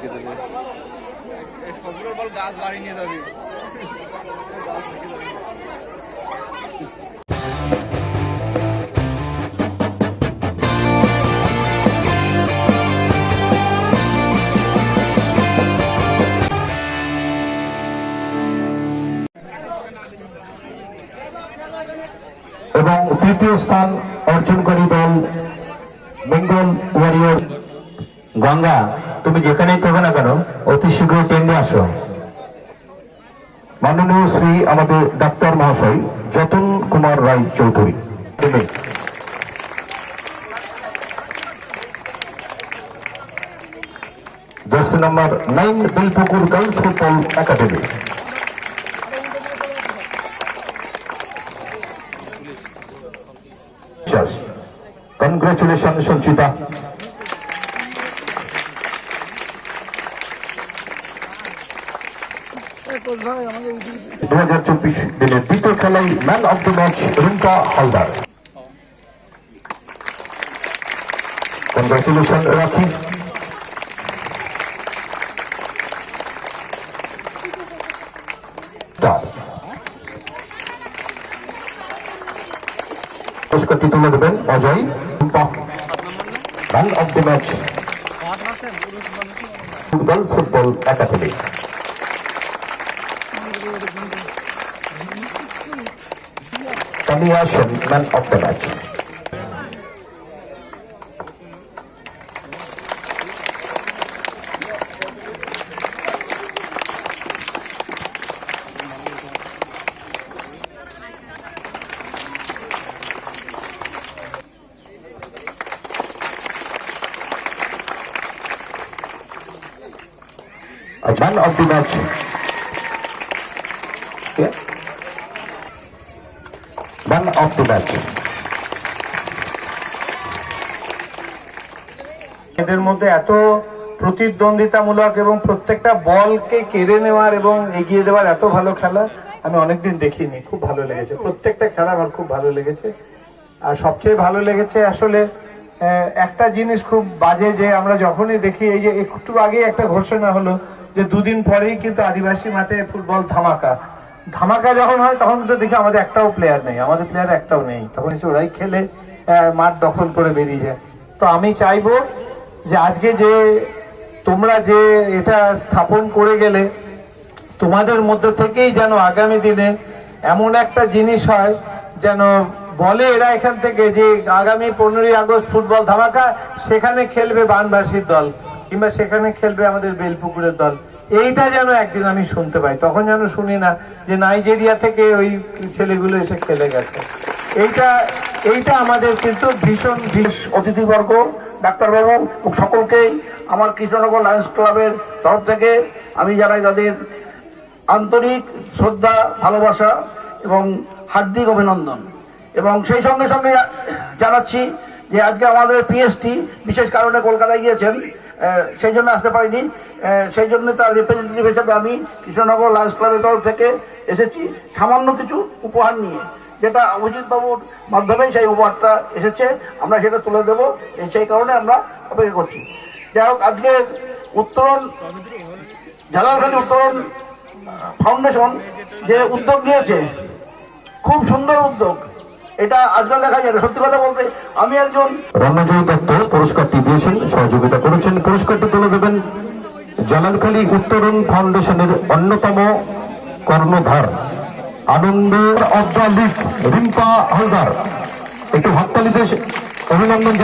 খেতে দেবে বল গাছ নিয়ে যাবি এবং তৃতীয় স্থান অর্জনকারী দল বেঙ্গল ওয়ারিয়র গঙ্গা। তুমি যেখানেই থাকো না কেন, অতি শীঘ্র কেন্দ্রে আসো। মাননীয় শ্রী আমাদের ডাক্তার মহাশয় Jatan Kumar Roy Chowdhury. Jersey number nine Belpukur girls football academy. Congratulation Sanchita. দু হাজার চব্বিশ দিনের দ্বিতীয় খেলায় man of the match Rimpa Haldar. Congratulation Rakhi. পুরস্কারটি তুলে দেবেন, Ajay? Man of the match. Girls football academy. Tamiya Shen, man of the match. A man of the match one of the October এদের মধ্যে এত প্রতিদ্বন্দ্বিতামূলক এবং প্রত্যেকটা বলকে কেড়ে নেওয়ার এবং এগিয়ে দেওয়ার এত ভালো খেলা আমি অনেকদিন দেখিনি, খুব ভালো লেগেছে। প্রত্যেকটা খেলা আমার খুব ভালো লেগেছে। আর সবচেয়ে ভালো লেগেছে আসলে একটা জিনিস খুব বাজে যে আমরা যখনই দেখি, এই যে একটু আগে একটা ঘোষণা হলো যে দুদিন পরেই কিন্তু আদিবাসী মাঠে ফুটবল ধামাকা। ধামাকা যখন হয়, তখন তো দেখি আমাদের একটাও প্লেয়ার নেই। আমাদের প্লেয়ার একটাও নেই। তখন এসে ওরাই খেলে মাঠ দখল করে বেরিয়ে যায়। তো আমি চাইব যে আজকে যে তোমরা যে এটা স্থাপন করে গেলে, তোমাদের মধ্যে থেকেই যেন আগামী দিনে এমন একটা জিনিস হয়, যেন বলে এরা এখান থেকে যে আগামী পনেরোই আগস্ট ফুটবল ধামাকা, সেখানে খেলবে বানবাসীর দল, কিংবা সেখানে খেলবে আমাদের বেলপুকুরের দল। এইটা যেন একদিন আমি শুনতে পাই। তখন যেন শুনি না যে নাইজেরিয়া থেকে ওই ছেলেগুলো এসে খেলে গেছে। এইটা এইটা আমাদের কিন্তু ভীষণ অতিথিবর্গ, ডাক্তারবাবু, সকলকেই আমার কৃষ্ণনগর লায়ন্স ক্লাবের তরফ থেকে আমি জানাই তাদের আন্তরিক শ্রদ্ধা, ভালোবাসা এবং হার্দিক অভিনন্দন। এবং সেই সঙ্গে সঙ্গে জানাচ্ছি যে আজকে আমাদের পিএসটি বিশেষ কারণে কলকাতায় গিয়েছেন সেই জন্য আসতে পারিনি। সেই জন্য তার রিপ্রেজেন্টেটিভ হিসেবে আমি কৃষ্ণনগর লায়ন্স ক্লাবের তরফ থেকে এসেছি। সামান্য কিছু উপহার নিয়ে, যেটা অভিজিৎ বাবুর মাধ্যমে সেই উপহারটা এসেছে, আমরা সেটা তুলে দেবো। সেই কারণে আমরা অপেক্ষা করছি। যাই হোক, আজকে উত্তরণ জালালখালী উত্তরণ ফাউন্ডেশন যে উদ্যোগ নিয়েছে, খুব সুন্দর উদ্যোগ। এটা আজকাল দেখা যায় সত্যি কথা বলতে, আমি একজন দত্ত পুরস্কারটি দিয়েছেন, সহযোগিতা করেছেন। পুরস্কারটি তুলে দেবেন জালালখালী উত্তরণ ফাউন্ডেশনের অন্যতম কর্ণধার, আনন্দ of the league Rimpa Haldar. একটু হাততালিতে অভিনন্দন